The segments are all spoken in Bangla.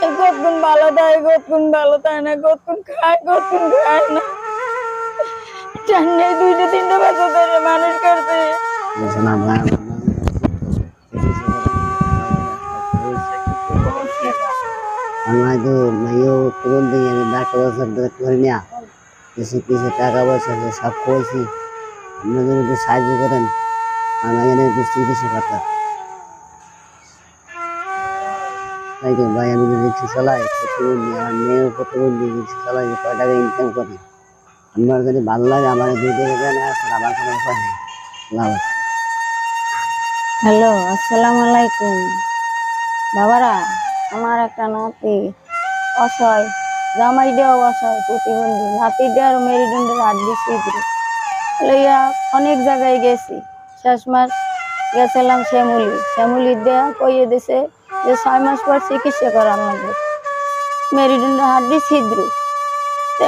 কতক্ষণ ভালো দেয় কতক্ষণ ভালো দেয় না কতক্ষণ খায় কতক্ষণ খায় না। চান্নাই দুইটা, তিনটা ধরে মানুষ করছে। বলছে আমার আমার তো মাইও তুরন দিয়ে আমি ডাক্তার করে নেয়া কিছু টাকা পয়সা সব সাহায্য করেন। আমি এখানে একটু চিকিৎসা করতাম ভাই, আমি চালাই প্রতিবন্ধী আমার মেয়েও প্রতিবন্ধী চালাই, কয় টাকা ইনকাম করি? আমার যদি ভালো লাগে, আমার আসলে আমার কোনো উপায় নেই। লাভ হ্যালো, আসসালামু আলাইকুম। বাবারা, আমার একটা নাতি অসহায়, জামাই দেওয়া অসহায় প্রতিবন্ধী, নাতি দেওয়ার মেরুদণ্ডের হাত দিচ্ছি লইয়া অনেক জায়গায় গেছি। শেষ মাস গেছিলাম শ্যামুলি। শ্যামুলি দেয়া কইয়ে দিছে যে ছয় মাস পর চিকিৎসা করার লাগবে মেরুদণ্ডের হাড্ডি ছিদ্র।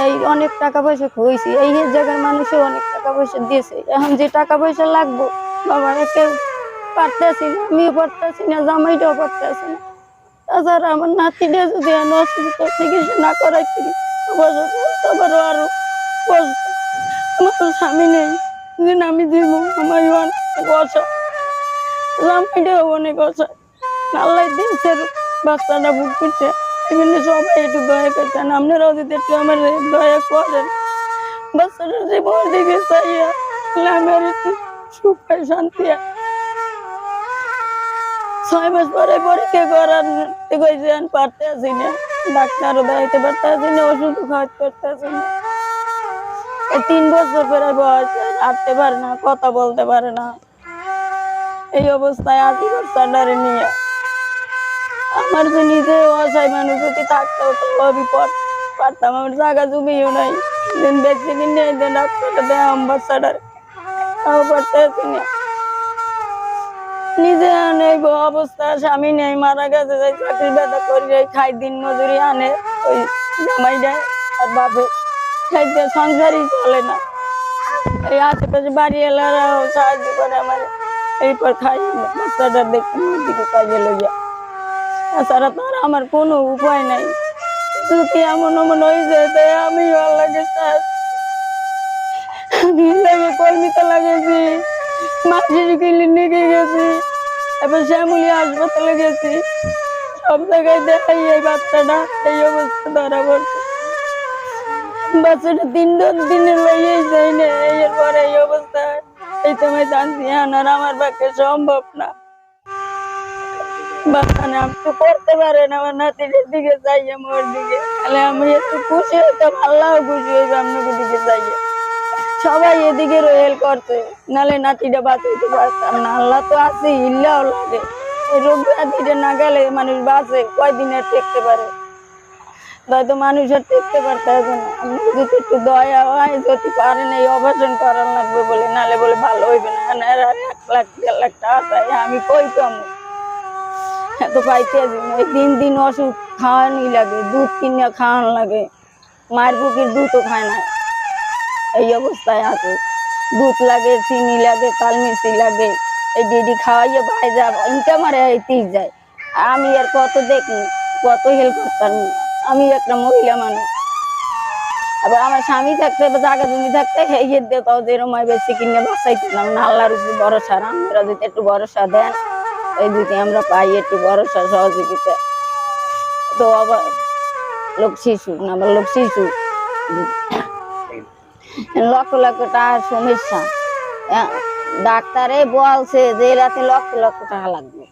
এই অনেক টাকা পয়সা খুঁজছি। এই জায়গার মানুষও অনেক টাকা পয়সা দিয়েছে। এখন যে টাকা পয়সা লাগবো, বাবারা কেউ পারতেছি না, আমিও পারতেছি না, জামাইটাও পারতেছি না। তাছাড়া আমার নাতিটা যদি আমি অসুস্থ চিকিৎসা না করাইছি তারপরও আরও আমার স্বামী নেই। আমি দিব আমার অনেক অসা জামাইটাও অনেক অসা আল্লাহ দিনছে বাচ্চাটা বুক করছে এমনি সবাই একটু দয়া করছেন আপনারাও যদি একটু আমার দয়া করেন। বাচ্চাটার জীবন দিকে চাইয়া আমার সুখ হয় শান্তি ছয় মাস পরে পরীক্ষা করার কইছে পারতে আছি না, ডাক্তারও দেখাইতে পারতে আছি না, ওষুধ খাওয়াতে পারতে আছি না। তিন বছর পরে বয়স, হাঁটতে পারে না, কথা বলতে পারে না। এই অবস্থায় আশি বাচ্চাটারে নিয়ে আমার যে নিজে অসহায় মানুষ যদি থাকতো, তো বিপদ পারতাম। আমার জায়গা জমিও নাই। দিন বেশি দিন নেই, দিন ডাক্তারটা দেয় আমার বাচ্চাটারে। তাও পারতে আছি না। নিজে আনে অবস্থা স্বামী নেই, মারা গেছে, যাই চাকরি বেদা করি এই খাই, দিন মজুরি আনে, ওই জামাই দেয় আর বাপে। খাইতে সংসারই চলে না। এই আশেপাশে বাড়ি এলারাও সাহায্য করে আমার। এরপর খাই, বাচ্চাটা দেখতে দিকে কাজে লইয়া তাছাড়া তো আর আমার কোনো উপায় নাই। যদি এমন এমন হয়েছে তাই আমি সাহায্য আমি লাগে লাগাইছি মাঝির ক্লিনিকে গেছি এবার শ্যামলি হাসপাতালে গেছি। সব জায়গায় দেখাই এই বাচ্চাটা, এই অবস্থা ধরা পড়ছে। বাচ্চাটা তিন দিনে লইয়েই যাই না এই অবস্থা। এই তোমায় জানছি আনার আমার পক্ষে সম্ভব না। আমি তো করতে আমার দিকে মোর দিকে। আমি একটু খুশি সবাই এদিকে নাতিটা বাঁচাইতে পারতাম না। তো লাগে। রোগ না গেলে মানুষ বাঁচে, কয়দিন আর টেকতে পারে? হয়তো মানুষ আর টেকতে পারতেছে না। আপনি যদি একটু দয়া হয়, যদি পারেন এই অপারেশন করার লাগবে বলে নালে বলে ভালো হইবে না। এক লাখ, দেড় লাখ টাকা আমি কই পাবো এত পাইতে। দিন দিন ওষুধ খাওয়ানি লাগে, দুধ কিনে খাওয়ানো লাগে। মায়ের বুকের দুধও খায় না। এই অবস্থায় আছে। দুধ লাগে, চিনি লাগে কাল মিষ্টি লাগে। এই দিদি খাওয়াইয়ে ভাই যা ইনকাম আর যায়। আমি আর কত দেখি, কত হেল্প করতাম। আমি একটা মহিলা মানুষ। আবার আমার স্বামী থাকতে বা জায়গা জমি থাকতে হেয়ে দিয়ে তাও বেশি কিনে বাসাইতাম না। আল্লাহর উপর ভরসা আমরা যদি একটু ভরসা দেন। যদি আমরা পাই একটু ভরসা, সহযোগিতা। তো আবার লোক শিশু না লোক শিশু। লক্ষ লক্ষ টাকার সমস্যা। ডাক্তারে বলছে যে রাতে লক্ষ লক্ষ টাকা লাগবে।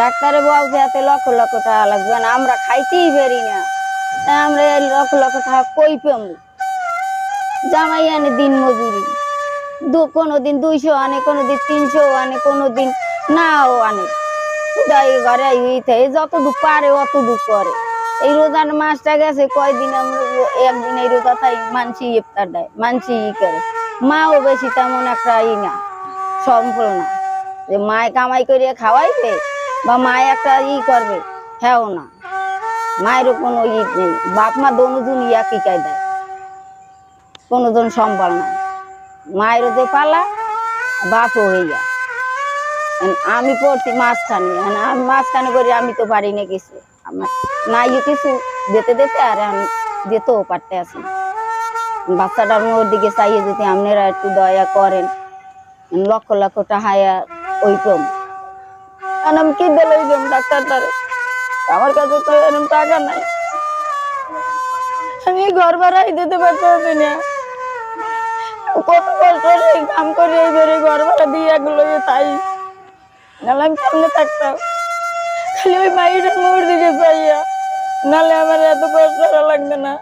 ডাক্তারে বলছে এতে লক্ষ লক্ষ টাকা লাগবে। না আমরা খাইতেই পারি না। আমরা লক্ষ লক্ষ টাকা কই পাবো? জামাই আনে দিন মজুরি। দু কোনো দিন দুইশো আনে কোনো দিন তিনশো আনে কোনো দিন নাও আনে। খুদাই ঘরে ইতে যতটুক পারে অতটুক করে। এই রোজার মাসটা গেছে, কয়দিন আমরা একদিন এই রোজা তাই মানসি ইফতার দেয় মানসি ই করে। মাও বেশি তেমন একটা ই না, সম্পূর্ণ না। যে মায় কামাই করে খাওয়াইবে, বা মায় একটা ই করবে হ্যাঁ না। মায়েরও কোনো ই নেই। বাপ মা দনুজন একই কায় দেয় কোনোজন সম্বল না। মায়েরও যে পালা, বাপও হইয়া এখন আমি পড়ছি মাঝখানে এখন আমি মাঝখানে করি, আমি তো পারি না কিছু। আমার নাই কিছু দিতে দিতে আর আমি যেতেও পারতে আসি বাচ্চাটার মোর দিকে চাইয়ে যদি আপনারা একটু দয়া করেন লক্ষ লক্ষ টাকায়া ওই কম কারণ আমি কি দিল ওই কম ডাক্তারটারে। আমার কাছে তো এরকম টাকা নাই। আমি ঘর ভাড়াই দিতে পারতেছি না। কত কষ্ট করে কাম করে এইবারে ঘর ভাড়া দিয়ে এগুলো তাই। নাহলে আমি সামনে থাকতাম? খালি ওই মাইটার মোর দিকে চাইয়া নাহলে আমার এত কষ্ট লাগবে না।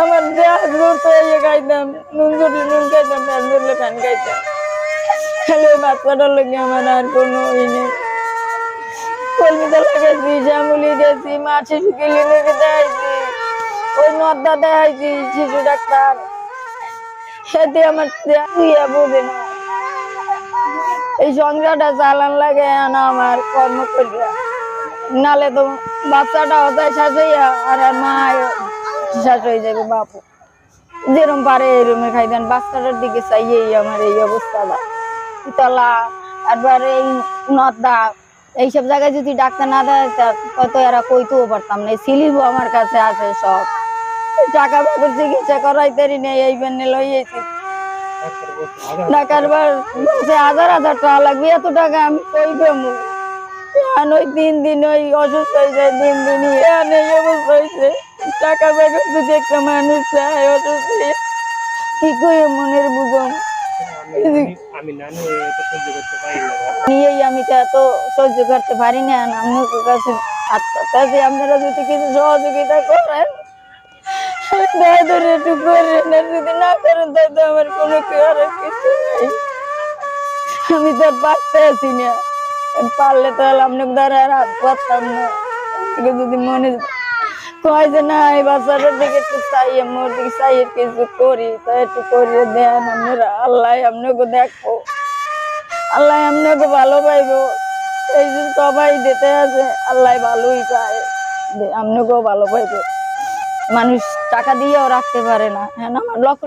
আমার যে হাত ধরতে ইয়ে খাইতাম, নুন ধরলে নুন খাইতাম ফ্যান ধরলে ফ্যান খাইতাম। খালি ওই বাচ্চাটার লোকে আমার আর কোনো ই নেই। কলমিতে লাগাইছি শ্যামুলি গেছি মা শিশু ক্লিনিকে দেখাইছি ওই নদ্দা দেখাইছি, শিশু ডাক্তার। এতে আমার ইয়া বোঝে না। এই সংসারটা চালান লাগে না আমার, কর্ম করিয়া। নালে তো বাচ্চাটা হতায় শেষ আর মা শেষ যাবে বাপু। যেরকম পারে এরমে খাই দেন, বাচ্চাটার দিকে চাইয়েই আমার এই অবস্থাটা। তলা তারপর এই নদ্দা, এইসব জায়গায় যদি ডাক্তার না দেয় কত এরা কইতেও পারতাম না। সিলিপ আমার কাছে আছে সব। টাকা বাবুর চিকিৎসা করাইতেরি নেই এই বেনে লইয়েছি। টাকার বার হাজার হাজার টাকা লাগবে এত টাকা আমি কই এখন ওই তিন দিন ওই অসুস্থ হয়ে যায় দিন দিনই এখন এই অবস্থা হয়েছে টাকা বেগর যদি একটা মানুষ চায় অসুস্থ কি করে মনের বুঝম আমি- আমি এত সহ্য করতে পারি না। নিয়েই আমি তো এত সহ্য করতে পারি না আপনার কাছে আপনারা যদি কিছু সহযোগিতা করেন দয়া ধরে একটু করেন আর যদি না করেন তাহলে আমার কোনো করার কিছু নাই। আমি তো আর পারতে আছি না। পারলে তাহলে আপনাকে দ্বারা আর হাত পারতাম না। যদি মনে কয় যে না, এই বাচ্চাটার দিকে একটু চাইয়ে মোর দিকে চাইয়ে কিছু করি, তো একটু করে দেন আপনারা। আল্লাহ আপনাকে দেখব। আল্লাহ আপনাকে ভালো পাইবো এই যে সবাই দিতে আছে, আল্লাহ ভালোই পায়। আপনাকেও ভালো পাইবে মানুষ টাকা দিয়েও রাখতে পারে না হ্যাঁ না? লক্ষ